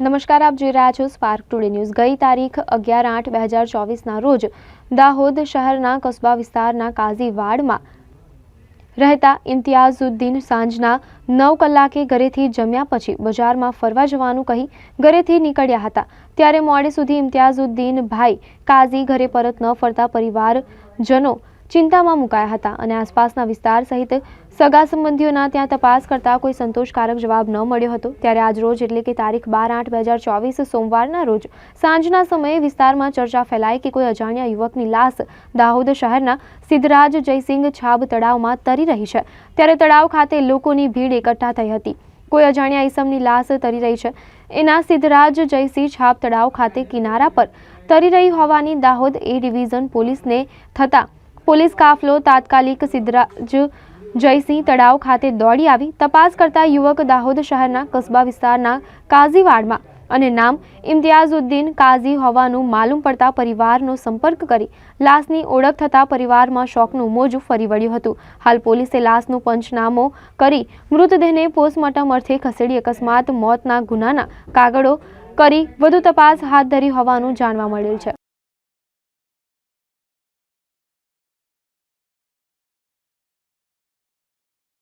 નમસ્કાર, આપ જોઈ રહ્યા છો સ્પાર્ક ટુડે ન્યૂઝ ગઈ તારીખ અગિયાર આઠ બે હજાર ચોવીસના રોજ દાહોદ શહેરના કસ્બા વિસ્તારના કાઝીવાડમાં રહેતા ઇમ્તિયાઝુદ્દીન સાંજના નવ કલાકે ઘરેથી જમ્યા પછી બજારમાં ફરવા જવાનું કહી ઘરેથી નીકળ્યા હતા. ત્યારે મોડે સુધી ઇમ્તિયાઝુદ્દીન ભાઈ કાઝી ઘરે પરત ન ફરતા પરિવારજનો ચિંતામાં મુકાયા હતા અને આસપાસના વિસ્તાર સહિત સગા સંબંધીઓના ત્યાં તપાસ કરતા કોઈ સંતોષકારક જવાબ ન મળ્યો હતો. ત્યારે આજરોજ એટલે કે તારીખ બાર આઠ બે હજાર ચોવીસ સોમવારના રોજ સાંજના સમયે વિસ્તારમાં ચર્ચા ફેલાઈ કે કોઈ અજાણ્યા યુવકની લાશ દાહોદ શહેરના સિદ્ધરાજ જયસિંહ છાબ તળાવમાં તરી રહી છે. ત્યારે તળાવ ખાતે લોકોની ભીડ એકઠા થઈ હતી. કોઈ અજાણ્યા ઈસમની લાશ તરી રહી છે. એના સિદ્ધરાજ જયસિંહ છાપ તળાવ ખાતે કિનારા પર તરી રહી હોવાની દાહોદ એ ડિવિઝન પોલીસને થતાં પોલીસ કાફલો તાત્કાલિક સિદ્ધરાજ જયસિંહ તળાવ ખાતે દોડી આવી. તપાસ કરતા યુવક દાહોદ શહેરના કસ્બા વિસ્તારના કાઝીવાડમાં અને નામ ઇમ્તિયાઝુદ્દીન કાઝી હોવાનું માલુમ પડતા પરિવારનો સંપર્ક કરી લાશની ઓળખ થતાં પરિવારમાં શોકનું મોજું ફરી વળ્યું હતું. હાલ પોલીસે લાશનું પંચનામો કરી મૃતદેહને પોસ્ટમોર્ટમ અર્થે ખસેડી અકસ્માત, મોતના ગુનાના કાગળો કરી વધુ તપાસ હાથ ધરી હોવાનું જાણવા મળેલ છે.